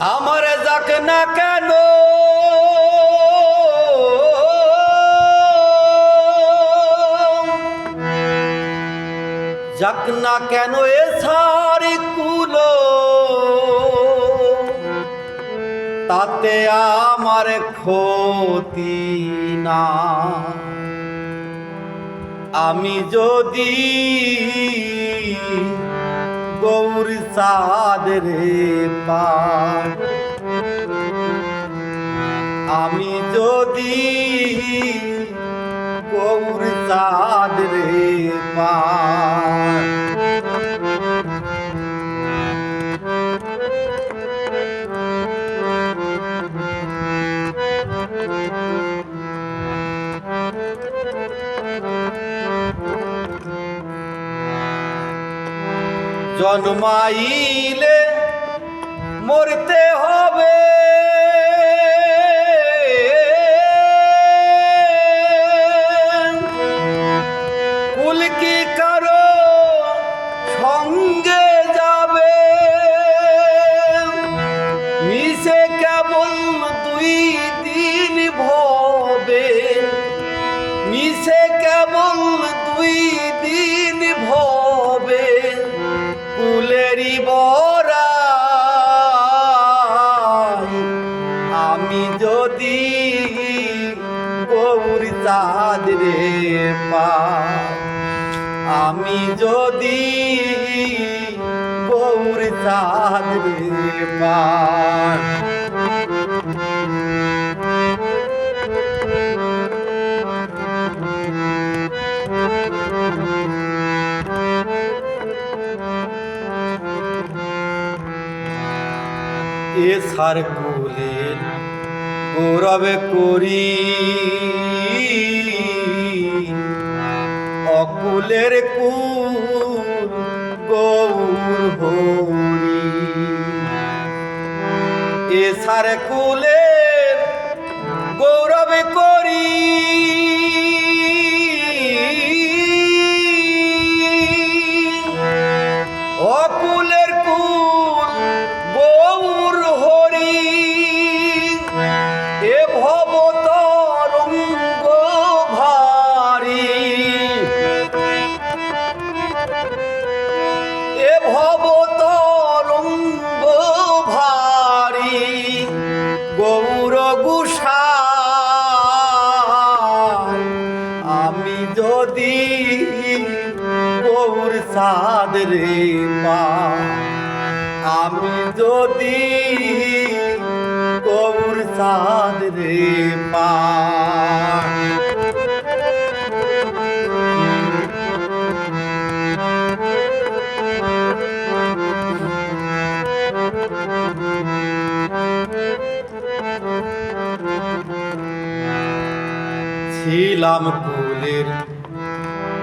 আমার যাক না কেন? যাক না কেন এ সারি কুলো? তাতে আমার ক্ষতি না। আমি যদি গৌর সাদরে পাই আমি যদি গৌর সাদরে পাই জন্মাইলে মরতে হবে। কি কারও যাবে? মিশে কেবল দুই রে পাই আমি যদি গৌর চাঁদ রে পাই এ সার কুলের গৌরবে করি। অকুলের কুল গৌর হরি। এ সার কুলের গৌরবে করি। গৌর হরি। এ ভব গৌর সাদ রে পা আমি যদি গৌর সাদ রে মা। ছিলাম কুলের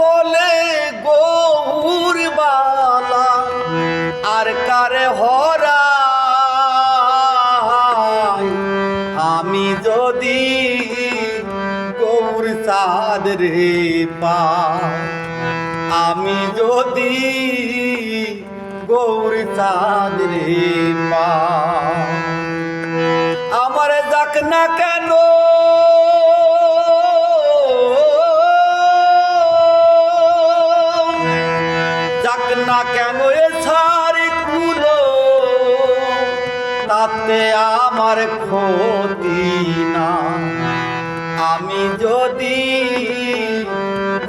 বলে গৌর বালা, আর কারে হরা? আমি যদি গৌর সাদ রে পা, আমি যদি গৌর চাঁদ রে পা। আমার যাক না কেন তাতে আমার ক্ষতি না। আমি যদি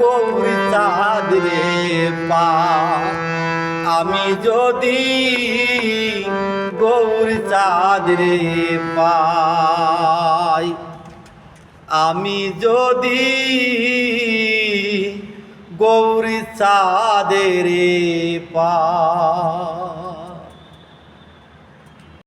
গৌর চাঁদ রে পা, আমি যদি গৌর চাঁদ রে পাই, আমি যদি গৌরী চাঁদের পা।